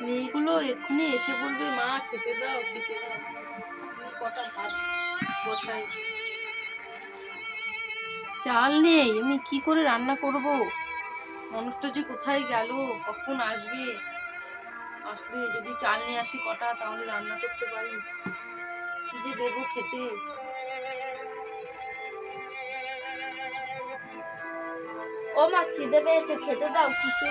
মেয়েগুলো এক্ষুনি এসে বলবে, মা, খেতে দাও খেতে দাও। কটা ভাত বসাই। চাল নেই, আমি কি করে রান্না করব? মানুষটা যে কোথায় গেল, কখন আসবে? আসবে, যদি চাল নিয়ে আসি কটা, তাহলে রান্না করতে পারি। কি যে দেবো খেতে? ও মা, খিদে পেয়েছে, খেতে দাও কিছু।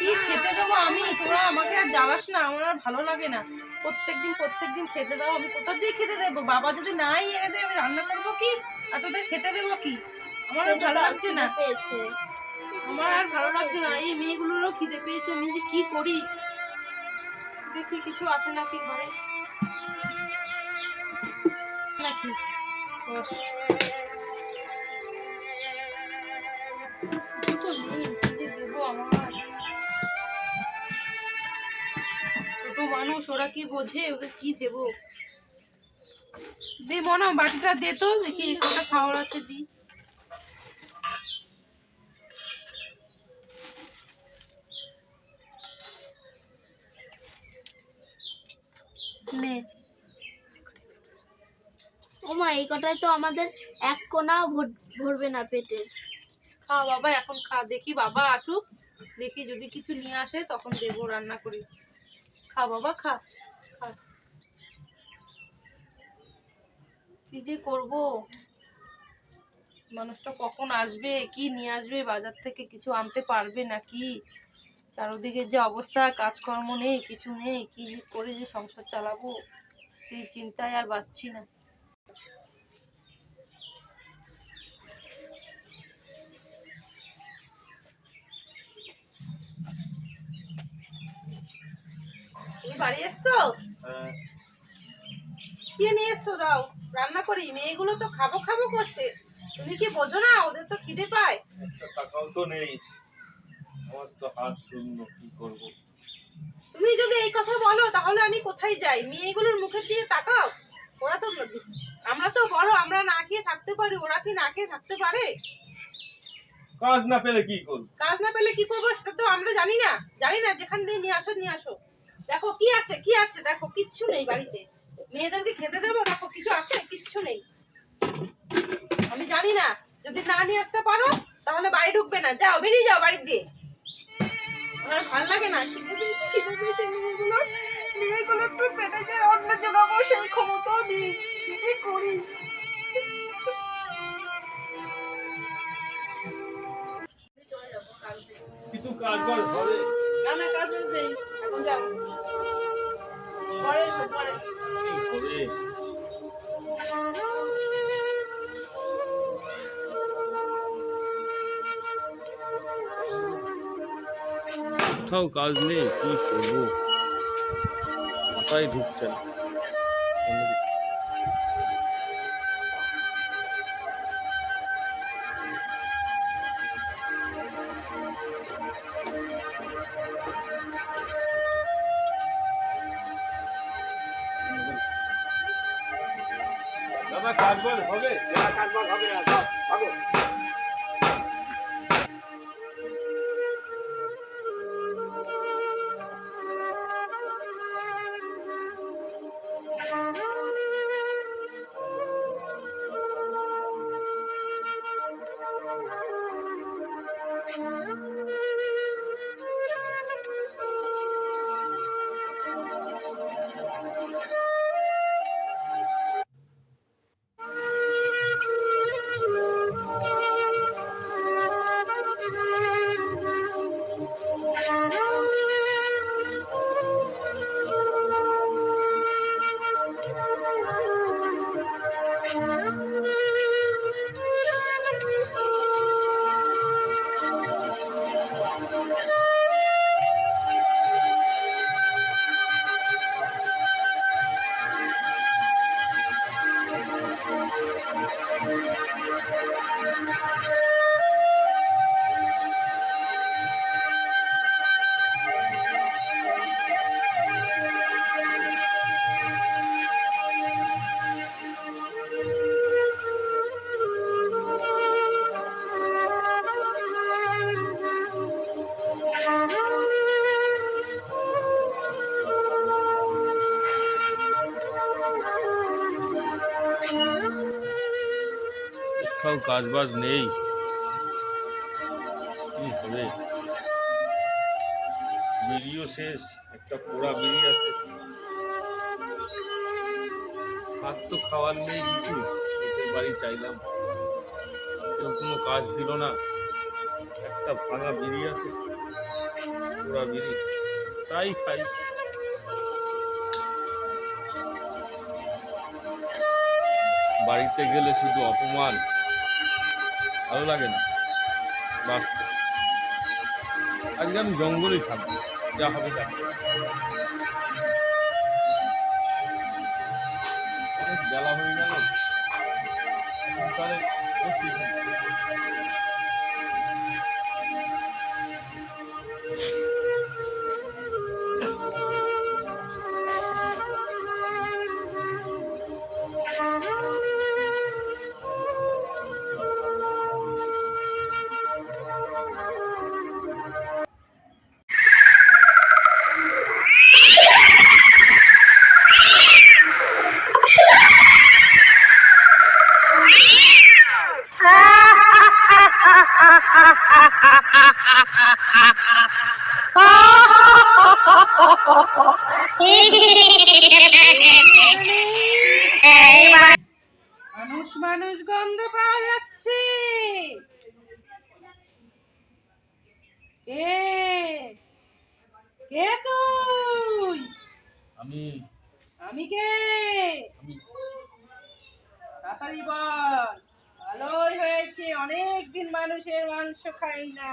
কি খেতে দেবো আমি? তোরা আমাকে আর জ্বালাস না, আমার আর ভালো লাগে না। প্রত্যেকদিন প্রত্যেকদিন খেতে দাও, আমি কোথা দিয়ে খেতে দেবো? বাবা যদি নাই এনে দেয়, আমি রান্না করব কি? আর তোদের খেতে দেবো কি? আমার আর ভালো লাগছে না। পেয়েছে আমার আর ভালো লাগছে না। এই মেয়েগুলোরও খিদে পেয়েছে, আমি যে কি করি? দেখি কিছু আছে নাকি ঘরে? নাকি? মানুষ ওরা কি বোঝে? ওদের কি দেবো? দে মনা বাটিটা দে তো দেখি কটা খাওয়ার আছে দি। নে। ও মা এই কটায় তো আমাদের এক কোনাও ভরবে না পেটের খা বাবা এখন খা দেখি বাবা আসুক। দেখি যদি কিছু নিয়ে আসে তখন দেবো রান্না করি। খা বাবা, খা খা। কি যে করব? মানুষটা কখন আসবে, কি নিয়ে আসবে, বাজার থেকে কিছু আনতে পারবে নাকি? চারোদিকে যে অবস্থা, কাজকর্ম নেই, কিছু নেই, কি করে যে সংসার চালাবো, সেই চিন্তায় আর বাঁচছি না। বাড়ি এসছো কি নিয়ে এসছো দাও? রান্না করি মেয়েগুলো তো খাব খাব করছে। তুমি কি বোঝো না ওদের তো খিদে পায়। টাকাও তো নেই। আমার তো হাত শূন্য কি করব? তুমি যদি এই কথা বলো তাহলে আমি কোথায় যাই? মেয়েগুলোর মুখের দিয়ে তাকাও। ওরা তো আমরা তো বড় আমরা না খেয়ে থাকতে পারি ওরা কি না খেয়ে থাকতে পারে? কাজ না পেলে কি করব? কাজ না পেলে কি করব সেটা তো আমরা জানি না। জানি না যেখান দিয়ে নিয়ে আসো নিয়ে আসো। দেখো কি আছে কি আছে? দেখো কিচ্ছু নেই বাড়িতে। মেয়েদেরকে খেতে দেবো? দেখো কিছু আছে? কিচ্ছু নেই। আমি জানি না। যদি না নিয়ে আসতে পারো তাহলে বাড়ি ঢুকবে না। যাও বেরিয়ে যাও বাড়ি দিয়ে আমার ভালো লাগে না। খিদে পেয়েছে খিদে পেয়েছে মেয়েগুলো মেয়েগুলো একটু পেটে যায় অন্য জোগাবো সেই ক্ষমতাও নেই। কি যে করি? চলে যাব কাল থেকে কিছু কাজ হবে। না না কাজ নেই। পরে সব পরে কোথাও কাজ নেই কি করব মাথায় ঢুকছে না আমার কাজবাজ হবে কাজবাজ হবে না ভাগো কোথাও কাজ বাজ নেই। কি হবে? বিড়িও শেষ, একটা পোড়া বিড়ি আছে। ভাত তো খাওয়ার নেই কিছু বাড়ি চাইলাম। কেউ কোনো কাজ দিল না। একটা ভাঙা বিড়ি আছে, পোড়া বিড়ি। তাই খাই। বাড়িতে গেলে শুধু অপমান। ভালো লাগে না। বাঁচতে আজকে আমি জঙ্গলেই থাকব, যা হবে তা বেলা হয়ে গেল। তাহলে মানুষ মানুষ গন্ধ পাওয়া যাচ্ছে। কে? কে তুই? আমি। আমি কে? তাড়াতাড়ি বল। ভালোই হয়েছে অনেক দিন মানুষের মাংস খাই না।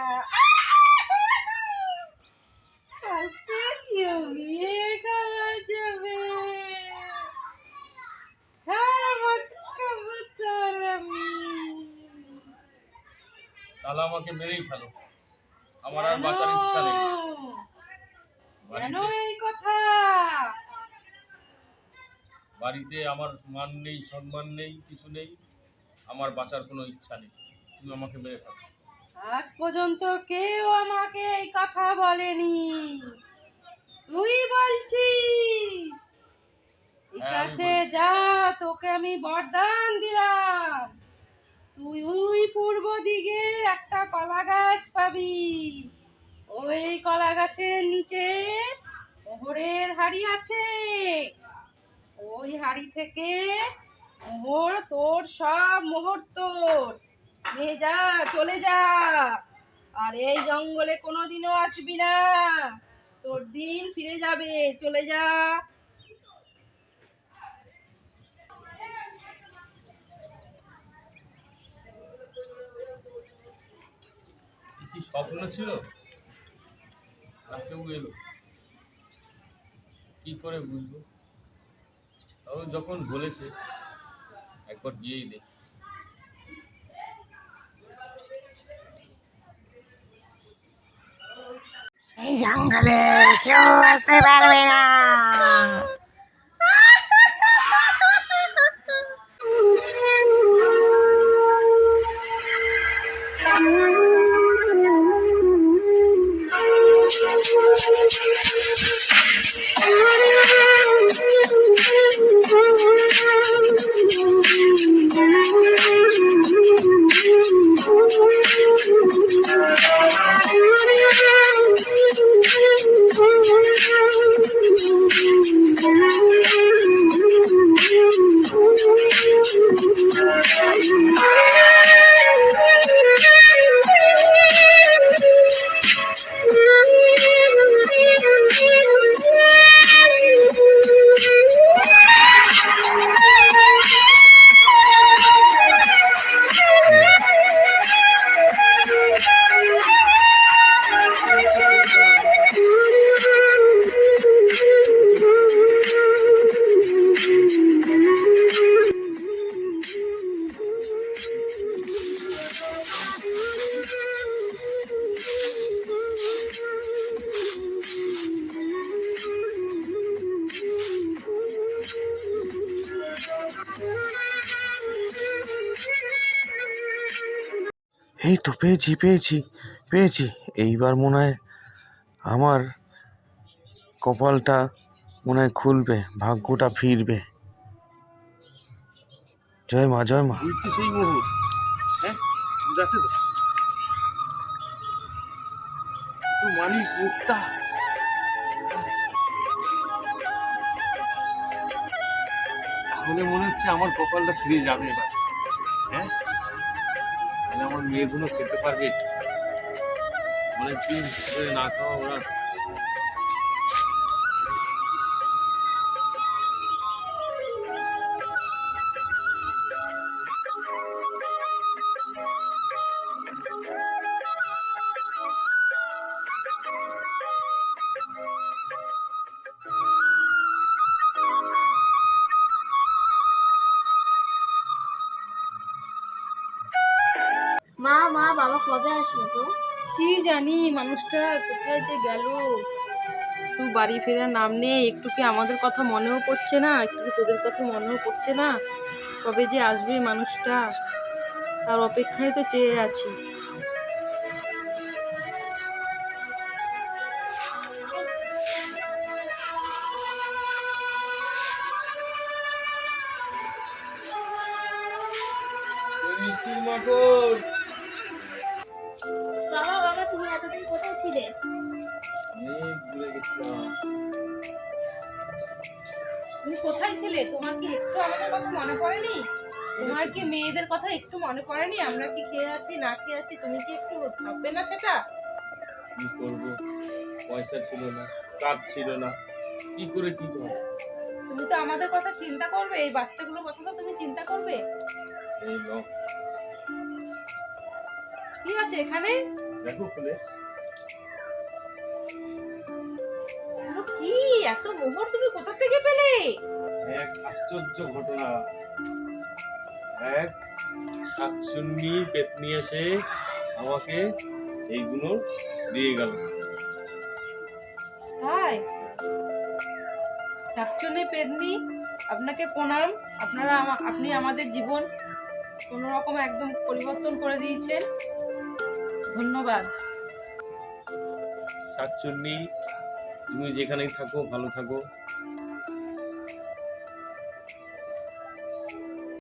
খাওয়া যাবে তাহলে আমাকে মেরেই ফেলো। আমার আর বাঁচার ইচ্ছা নেই। কেন বাড়িতে এই কথা? বাড়িতে আমার মান নেই সম্মান নেই কিছু নেই। আমার বাঁচার কোনো ইচ্ছা নেই। তুমি আমাকে মেরে ফেলো। আজ পর্যন্ত কেউ আমাকে এই কথা বলেনি। তুই বলছিস? ঠিক হ্যাঁ, আছে যা তোকে আমি বরদান দিলাম। তুই ওই পূর্ব দিকে একটা কলা গাছ পাবি। ওই কলা গাছের নিচে মোহরের হাড়ি আছে। ওই হাড়ি থেকে মোহর তোর সব মোহর তোর। নিয়ে যা চলে যা। আর এই জঙ্গলে কোনোদিনও আসবি না। তোর দিন ফিরে যাবে, চলে যা। কি স্বপ্ন ছিল? কেউ এলো। কি করে বুঝব? তাও যখন বলেছে, একবার গিয়েই দেখ। জঙ্গলে কেউ আসতে পারবে না। এই তো পেয়েছি পেয়েছি পেয়েছি। এইবার মনে হয় আমার কপালটা মনে হয় খুলবে, ভাগ্যটা ফিরবে। জয় মা জয় মা। মুক্তা তাহলে মনে হচ্ছে আমার কপালটা ফিরে যাবে এবার। হ্যাঁ? আমার মেয়েগুলো খেতে পারবে। অনেকদিন না খাওয়া ওরা কবে আসলো তো? কি জানি, মানুষটা কোথায় যে গেল? একটু বাড়ি ফেরার নাম নেই, একটু কি আমাদের কথা মনেও পড়ছে না? একটু কি তোদের কথা মনেও পড়ছে না? কবে যে আসবে মানুষটা? তার অপেক্ষায় তো চেয়ে আছি। এতদিন কোথায় ছিলে? দূরে গেছিলাম। তুমি কোথায় ছিলে? তোমার কি একটু আমাদের কথা মনে পড়েনি? তোমার কি মেয়েদের কথা একটু মনে পড়েনি? আমরা কি খেয়ে আছি না খেয়ে আছি তুমি কি একটু ভাববে না সেটা? কি করব? পয়সা ছিল না কাজ ছিল না। কি করে কি করব? তুমি তো আমাদের কথা চিন্তা করবে এই বাচ্চাগুলোর কথা তো তুমি চিন্তা করবে। এই নাও। কি আছে এখানে? দেখো খুলে। কি? এত মোহর তুমি কোথা থেকে পেলে? এক আশ্চর্য ঘটনা। এক শাকচুন্নি পেতনি এসে আমাকে এইগুলো দিয়ে গেল। তাই? শাকচুনি পেদনি আপনাকে প্রণাম। আপনারা আপনি আমাদের জীবন কোনো রকম একদম পরিবর্তন করে দিয়েছেন। ধন্যবাদ। শাকচুন্নি তুমি যেখানেই থাকো ভালো থাকো।